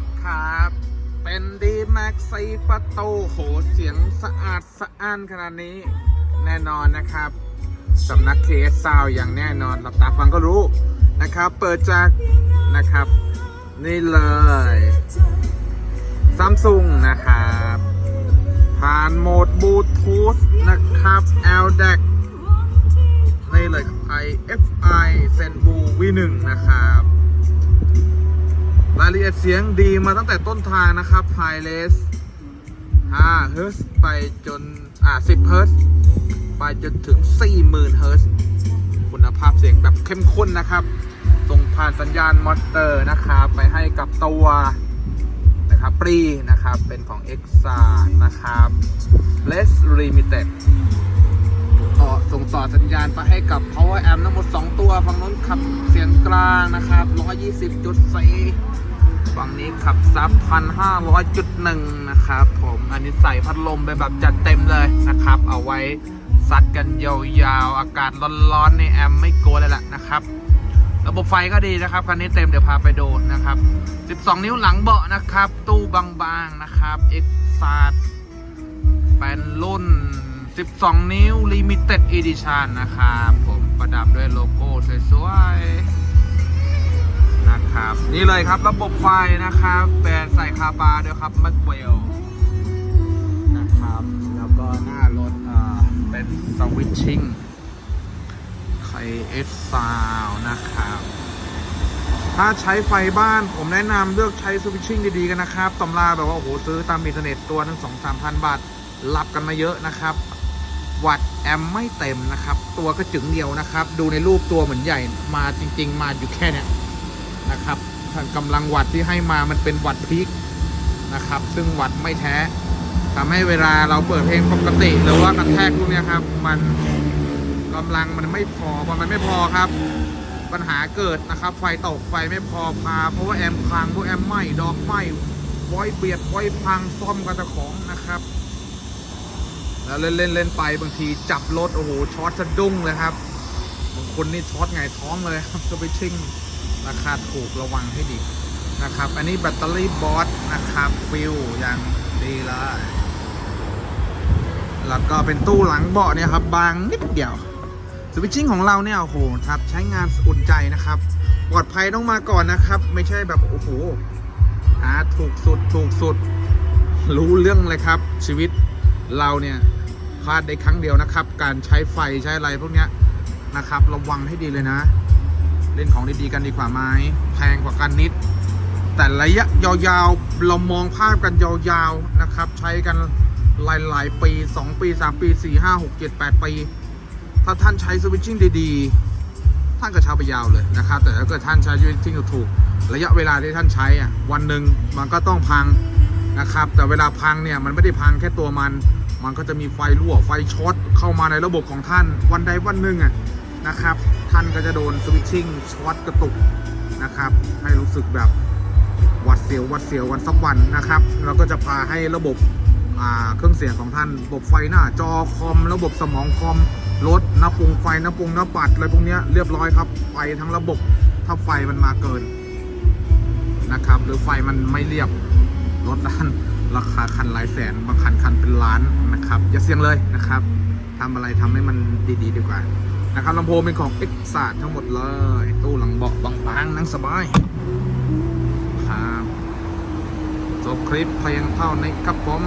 นะครับ เป็นดีแม็กซีประตูโหเสียงสะอาดสะอ้านขนาดนี้ แน่นอนนะครับสำนักเคสซาวอย่างแน่นอนหลับตาฟังก็รู้นะครับ เปิดจากนะครับ นี่เลยซัมซุงนะครับ ผ่านโหมดบลูทูธนะครับ LDAC นี่เลย IFI Zenbu V1 นะครับ รายละเอียดเสียงดีมาตั้งแต่ต้นทางนะครับ High Res 5 Hz ไปจน อ่า 10 Hz ไปจนถึง 40,000 Hz คุณภาพเสียงแบบเข้มข้นนะครับ ส่งผ่านสัญญาณมอเตอร์นะครับ ไปให้กับตัวนะครับปรีนะครับ เป็นของ e x a นะครับ Less Limited ต่อส่งต่อสัญญาณไปให้กับ power amp ทั้งหมด 2 ตัว ฝั่งนู้นขับเสียงกลางนะครับ120.4 ฝั่งนี้ขับซับ1,500.1นะครับผมอันนี้ใส่พัดลมไปแบบจัดเต็มเลยนะครับ เอาไว้ซัดกันยาวๆ อากาศร้อนๆในแอมไม่กลัวเลยแหละนะครับระบบไฟก็ดีนะครับคันนี้เต็มเดี๋ยวพาไปดูนะครับ 12 นิ้วหลังเบาะนะครับ ตู้บางๆนะครับ X ซาดเป็นรุ่น 12 นิ้ว Limited Edition นะครับ ผมประดับด้วยโลโก้สวยๆ ครับ นี่เลยครับระบบไฟนะครับเป็นใส่คาบาด้วยครับมัดเวลนะครับ แล้วก็หน้ารถเป็นสวิตชิ่งไคเอสซาวนะครับ ถ้าใช้ไฟบ้านผมแนะนำเลือกใช้สวิตชิ่งดีๆกันนะครับตำราแบบว่า โอ้โห ซื้อตามอินเทอร์เน็ตตัวนึงสองสามพันบาทรับกันมาเยอะนะครับ วัดแอมไม่เต็มนะครับ ตัวก็จึงเดียวนะครับ ดูในรูปตัวเหมือนใหญ่มาจริง ๆ มาอยู่แค่เนี้ย นะครับกำลังวัดที่ให้มามันเป็นวัดพีคนะครับ ซึ่งวัดไม่แท้ทำให้เวลาเราเปิดเพลงปกติ หรือว่ากระแทกพวกเนี้ยครับ มันกำลังมันไม่พอพอมันไม่พอครับ ปัญหาเกิดนะครับ ไฟตกไฟไม่พอพา เพราะว่าแอมพังพวกแอมไหม้ดอกไหมไว้เบียดไว้พังซ่อมกันตะของนะครับ แล้วเล่นเล่นเล่นไปบางทีจับรถโอ้โหช็อตสะดุ้งเลยครับางคนนี่ช็อตไงท้องเลยครับสวิตชิ่งราคาถูกระวังให้ดีนะครับ อันนี้แบตเตอรี่บอสนะครับฟิลอย่างดีเลยแล้วก็เป็นตู้หลังเบาะเนี่ยครับบางนิดเดียวสวิตชิ่งของเราเนี่ยโอ้โหครับใช้งานอุ่นใจนะครับ ปลอดภัยต้องมาก่อนนะครับ ไม่ใช่แบบโอ้โหหาถูกสุดถูกสุด รู้เรื่องเลยครับ ชีวิตเราเนี่ยพลาดได้ครั้งเดียวนะครับ การใช้ไฟใช้อะไรพวกเนี้ย นะครับ ระวังให้ดีเลยนะ เล่นของดีๆกันดีกว่าไหมแพงกว่ากันนิด แต่ระยะยาวๆเรามองภาพกันยาวๆนะครับ ใช้กันหลายๆปี 2 ปี 3 ปี 4 5 6 7 8 ปี ถ้าท่านใช้สวิตชิ่งดีๆ ท่านก็ใช้ไปยาวเลยนะครับ แต่ถ้าเกิดท่านใช้สวิตชิ่งถูกระยะเวลาที่ท่านใช้อะวันหนึ่งมันก็ต้องพังนะครับ แต่เวลาพังเนี่ยมันไม่ได้พังแค่ตัวมัน มันก็จะมีไฟรั่วไฟช็อตเข้ามาในระบบของท่าน วันใดวันหนึ่งอะ นะครับ ท่านก็จะโดนสวิตชิ่งช็อตกระตุกนะครับ ให้รู้สึกแบบหวัดเสียวหวัดเสียววันสักวันนะครับเราก็จะพาให้ระบบเครื่องเสียงของท่านระบบไฟหน้าจอคอม ระบบสมองคอมรถน้าปรุงไฟน้าปรุงน้าปัดอะไรพวกนี้เรียบร้อยครับไฟทั้งระบบถ้าไฟมันมาเกินนะครับ หรือไฟมันไม่เรียบรถด้านราคาคันหลายแสนบางคันคันเป็นล้านนะครับอย่าเสี่ยงเลยนะครับทำอะไรทำให้มันดีๆดีกว่า นะครับลำโพงเป็นของ X ศาดทั้งหมดเลย ตู้หลังเบาะบางๆนั่งสบายครับจบคลิปเพียงเท่านี้ครับผม